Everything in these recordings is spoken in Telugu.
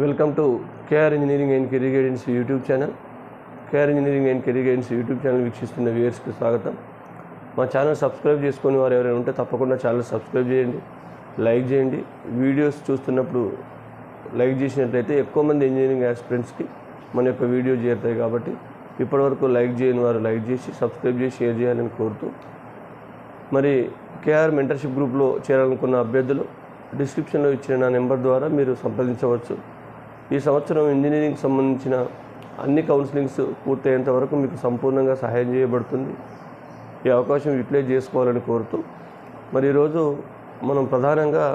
Welcome to KR engineering and career guidance YouTube channel KR engineering and career guidance YouTube channel వీక్షిస్తున్న వ్యూయర్స్కి స్వాగతం. మా ఛానల్ సబ్స్క్రైబ్ చేసుకుని వారు ఎవరైనా ఉంటే తప్పకుండా ఛానల్ సబ్స్క్రైబ్ చేయండి లైక్ చేయండి. వీడియోస్ చూస్తున్నప్పుడు లైక్ చేసినట్లయితే ఎక్కువ మంది ఇంజనీరింగ్ ఆస్పిరెంట్స్కి మన యొక్క వీడియో చేరుతాయి కాబట్టి ఇప్పటివరకు లైక్ చేయని వారు లైక్ చేసి సబ్స్క్రైబ్ చేసి షేర్ చేయాలని కోరుతూ మరి కేఆర్ మెంటర్షిప్ గ్రూప్లో చేరాలనుకున్న అభ్యర్థులు డిస్క్రిప్షన్లో ఇచ్చిన నా నెంబర్ ద్వారా మీరు సంప్రదించవచ్చు. ఈ సంవత్సరం ఇంజనీరింగ్ సంబంధించిన అన్ని కౌన్సిలింగ్స్ పూర్తయ్యేంత వరకు మీకు సంపూర్ణంగా సహాయం చేయబడుతుంది. ఈ అవకాశం యూటిలైజ్ చేసుకోవాలని కోరుతూ మరి ఈరోజు మనం ప్రధానంగా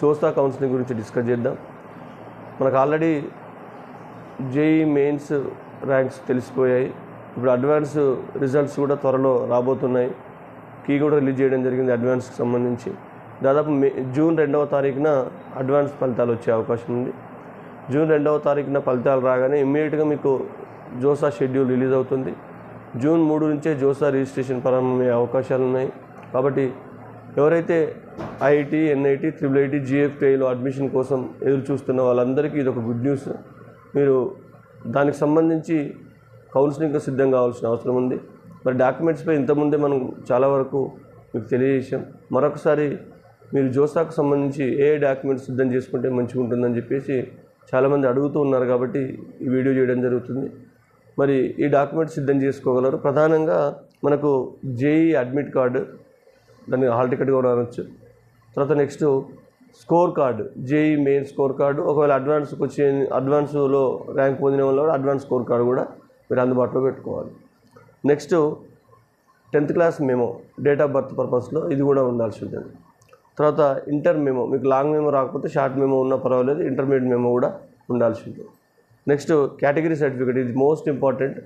చూస్తా కౌన్సిలింగ్ గురించి డిస్కస్ చేద్దాం. మనకు ఆల్రెడీ జేఈ మెయిన్స్ ర్యాంక్స్ తెలిసిపోయాయి. ఇప్పుడు అడ్వాన్స్ రిజల్ట్స్ కూడా త్వరలో రాబోతున్నాయి. కీ కూడా రిలీజ్ చేయడం జరిగింది అడ్వాన్స్కి సంబంధించి. దాదాపు మే జూన్ రెండవ తారీఖున అడ్వాన్స్ ఫలితాలు వచ్చే అవకాశం ఉంది. జూన్ రెండవ తారీఖున ఫలితాలు రాగానే ఇమ్మీడియట్గా మీకు జోసా షెడ్యూల్ రిలీజ్ అవుతుంది. జూన్ మూడు నుంచే జోసా రిజిస్ట్రేషన్ ప్రారంభమయ్యే అవకాశాలు ఉన్నాయి. కాబట్టి ఎవరైతే ఐఐటి ఎన్ఐటి త్రిబుల్ ఐటీ జిఎఫ్టీఐలో అడ్మిషన్ కోసం ఎదురు చూస్తున్న వాళ్ళందరికీ ఇది ఒక గుడ్ న్యూస్. మీరు దానికి సంబంధించి కౌన్సిలింగ్కి సిద్ధం కావాల్సిన అవసరం ఉంది. మరి డాక్యుమెంట్స్పై ఇంతకుముందే మనం చాలా వరకు మీకు తెలియజేసాం మరొకసారి మీరు జోసాకు సంబంధించి ఏ డాక్యుమెంట్స్ సిద్ధం చేసుకుంటే మంచిగా ఉంటుందని చెప్పేసి చాలామంది అడుగుతూ ఉన్నారు కాబట్టి ఈ వీడియో చేయడం జరుగుతుంది. మరి ఈ డాక్యుమెంట్స్ సిద్ధం చేసుకోగలరు. ప్రధానంగా మనకు జేఈ అడ్మిట్ కార్డు దాన్ని హాల్ టికెట్ కూడా అనొచ్చు తర్వాత next score card JEE main score card. ఒకవేళ అడ్వాన్స్కి వచ్చే అడ్వాన్స్లో ర్యాంక్ పొందిన వాళ్ళు కూడా అడ్వాన్స్ స్కోర్ కార్డు కూడా మీరు అందుబాటులో పెట్టుకోవాలి. Next tenth class memo date of birth పర్పస్లో ఇది కూడా ఉండాల్సి ఉంటుంది. తర్వాత ఇంటర్ మెమో మీకు లాంగ్ మెమో రాకపోతే షార్ట్ మెమో ఉన్నా పర్వాలేదు ఇంటర్మీడియట్ మెమో కూడా ఉండాల్సి ఉంటుంది. నెక్స్ట్ కేటగిరీ సర్టిఫికేట్ ఇది మోస్ట్ ఇంపార్టెంట్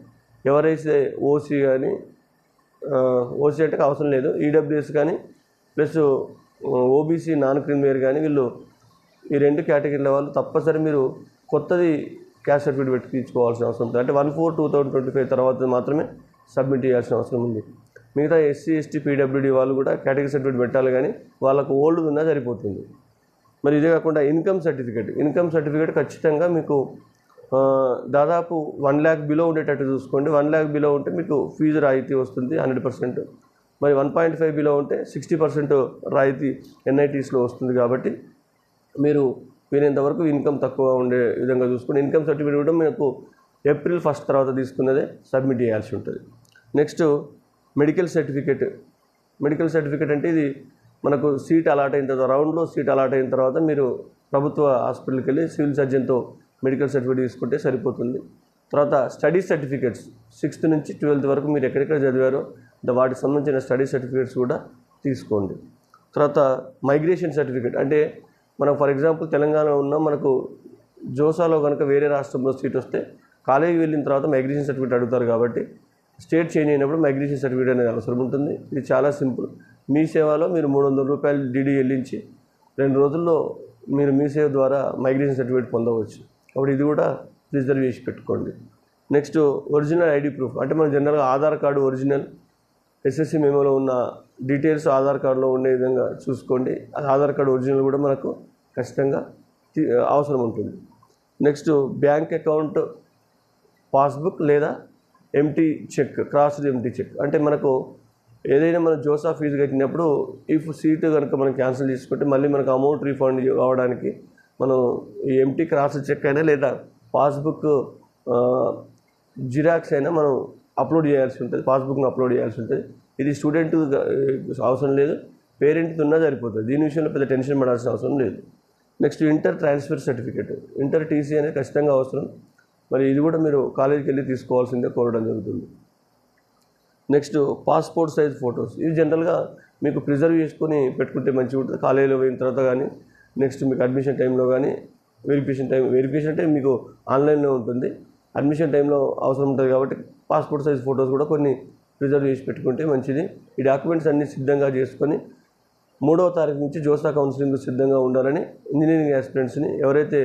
ఎవరైతే ఓసీ కానీ ఓసీ అంటే అవసరం లేదు. ఈడబ్ల్యూఎస్ కానీ ప్లస్ ఓబీసీ నాన్ క్రిమియర్ కానీ వీళ్ళు ఈ రెండు కేటగిరీల వాళ్ళు తప్పనిసరి మీరు కొత్తది క్యాస్ట్ సర్టిఫికేట్ పెట్టి తీసుకోవాల్సిన అవసరం ఉంటుంది. అంటే one four two thousand twenty five తర్వాత మాత్రమే సబ్మిట్ చేయాల్సిన అవసరం ఉంది. మిగతా ఎస్సీ ఎస్టీ పీడబ్ల్యూడీ వాళ్ళు కూడా కేటగిరీ సర్టిఫికేట్ పెట్టాలి కానీ వాళ్ళకు ఓల్డ్ ఉన్నా సరిపోతుంది. మరి ఇదే కాకుండా ఇన్కమ్ సర్టిఫికేట్ ఇన్కమ్ సర్టిఫికేట్ ఖచ్చితంగా మీకు దాదాపు వన్ ల్యాక్ బిలో ఉండేటట్టు చూసుకోండి. వన్ ల్యాక్ బిలో ఉంటే మీకు ఫీజు రాయితీ వస్తుంది హండ్రెడ్ పర్సెంట్. మరి వన్ పాయింట్ ఫైవ్ బిలో ఉంటే సిక్స్టీ పర్సెంట్ రాయితీ ఎన్ఐటీస్లో వస్తుంది కాబట్టి మీరు వీలైనంతవరకు ఇన్కమ్ తక్కువ ఉండే విధంగా చూసుకుని ఇన్కమ్ సర్టిఫికేట్ కూడా మీకు ఏప్రిల్ ఫస్ట్ తర్వాత తీసుకున్నదే సబ్మిట్ చేయాల్సి ఉంటుంది. Next medical certificate. Medical certificate అంటే ఇది మనకు సీట్ అలాట్ అయిన తర్వాత రౌండ్లో సీట్ అలాట్ అయిన తర్వాత మీరు ప్రభుత్వ హాస్పిటల్కి వెళ్ళి సివిల్ సర్జన్తో మెడికల్ సర్టిఫికేట్ తీసుకుంటే సరిపోతుంది. తర్వాత స్టడీ సర్టిఫికేట్స్ సిక్స్త్ నుంచి ట్వెల్త్ వరకు మీరు ఎక్కడెక్కడ చదివారో వాటికి సంబంధించిన స్టడీ సర్టిఫికేట్స్ కూడా తీసుకోండి. తర్వాత మైగ్రేషన్ సర్టిఫికేట్ అంటే మనం ఫర్ ఎగ్జాంపుల్ తెలంగాణ ఉన్న మనకు జోసాలో కనుక వేరే రాష్ట్రంలో సీట్ వస్తే కాలేజీ వెళ్ళిన తర్వాత మైగ్రేషన్ సర్టిఫికేట్ అడుగుతారు కాబట్టి స్టేట్ చేంజ్ అయినప్పుడు మైగ్రేషన్ సర్టిఫికేట్ అనేది అవసరం ఉంటుంది. ఇది చాలా సింపుల్. మీ సేవలో మీరు మూడు వందల రూపాయలు డీడీ చెల్లించి రెండు రోజుల్లో మీరు మీ సేవ ద్వారా మైగ్రేషన్ సర్టిఫికేట్ పొందవచ్చు. కాబట్టి ఇది కూడా రిజర్వ్ చేసి పెట్టుకోండి. Next original ID proof. అంటే మనం జనరల్గా ఆధార్ కార్డు ఒరిజినల్ ఎస్ఎస్సి మెమోలో ఉన్న డీటెయిల్స్ ఆధార్ కార్డులో ఉండే విధంగా చూసుకోండి. ఆ ఆధార్ కార్డు ఒరిజినల్ కూడా మనకు ఖచ్చితంగా తీ- అవసరం ఉంటుంది. నెక్స్ట్ బ్యాంక్ అకౌంట్ పాస్బుక్ లేదా empty cheque crossed empty cheque అంటే మనకు ఏదైనా మనం జోసా ఫీజు కట్టినప్పుడు ఇఫ్ సీటు కనుక మనం క్యాన్సిల్ చేసుకుంటే మళ్ళీ మనకు అమౌంట్ రీఫండ్ అవ్వడానికి మనం ఈ ఎంటీ క్రాస్ చెక్ అయినా లేదా పాస్బుక్ జిరాక్స్ అయినా మనం అప్లోడ్ చేయాల్సి ఉంటుంది. పాస్బుక్ను అప్లోడ్ చేయాల్సి ఉంటుంది. ఇది స్టూడెంట్ అవసరం లేదు. పేరెంట్ ఉన్నా సరిపోతుంది. దీని విషయంలో పెద్ద టెన్షన్ పడాల్సిన అవసరం లేదు. Next inter transfer certificate inter TC అనేది ఖచ్చితంగా అవసరం. మరి ఇది కూడా మీరు కాలేజీకి వెళ్ళి తీసుకోవాల్సిందే కోరడం జరుగుతుంది. నెక్స్ట్ పాస్పోర్ట్ సైజ్ ఫొటోస్ ఇవి జనరల్గా మీకు ప్రిజర్వ్ చేసుకొని పెట్టుకుంటే మంచిగా ఉంటుంది. కాలేజీలో పోయిన తర్వాత కానీ నెక్స్ట్ మీకు అడ్మిషన్ టైంలో కానీ వెరిఫికేషన్ టైం వెరిఫికేషన్ అంటే మీకు ఆన్లైన్లో ఉంటుంది. అడ్మిషన్ టైంలో అవసరం ఉంటుంది కాబట్టి పాస్పోర్ట్ సైజ్ ఫొటోస్ కూడా కొన్ని ప్రిజర్వ్ చేసి పెట్టుకుంటే మంచిది. ఈ డాక్యుమెంట్స్ అన్నీ సిద్ధంగా చేసుకొని మూడవ తారీఖు నుంచి జోసా కౌన్సిలింగ్ సిద్ధంగా ఉండాలని ఇంజనీరింగ్ ఆస్పిరెంట్స్ని ఎవరైతే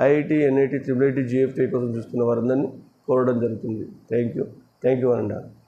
IIT NIT triple IT GFT కోసం చూస్తున్న వారందరినీ కోరడం జరుగుతుంది. Thank you. థ్యాంక్ యూ అనండి.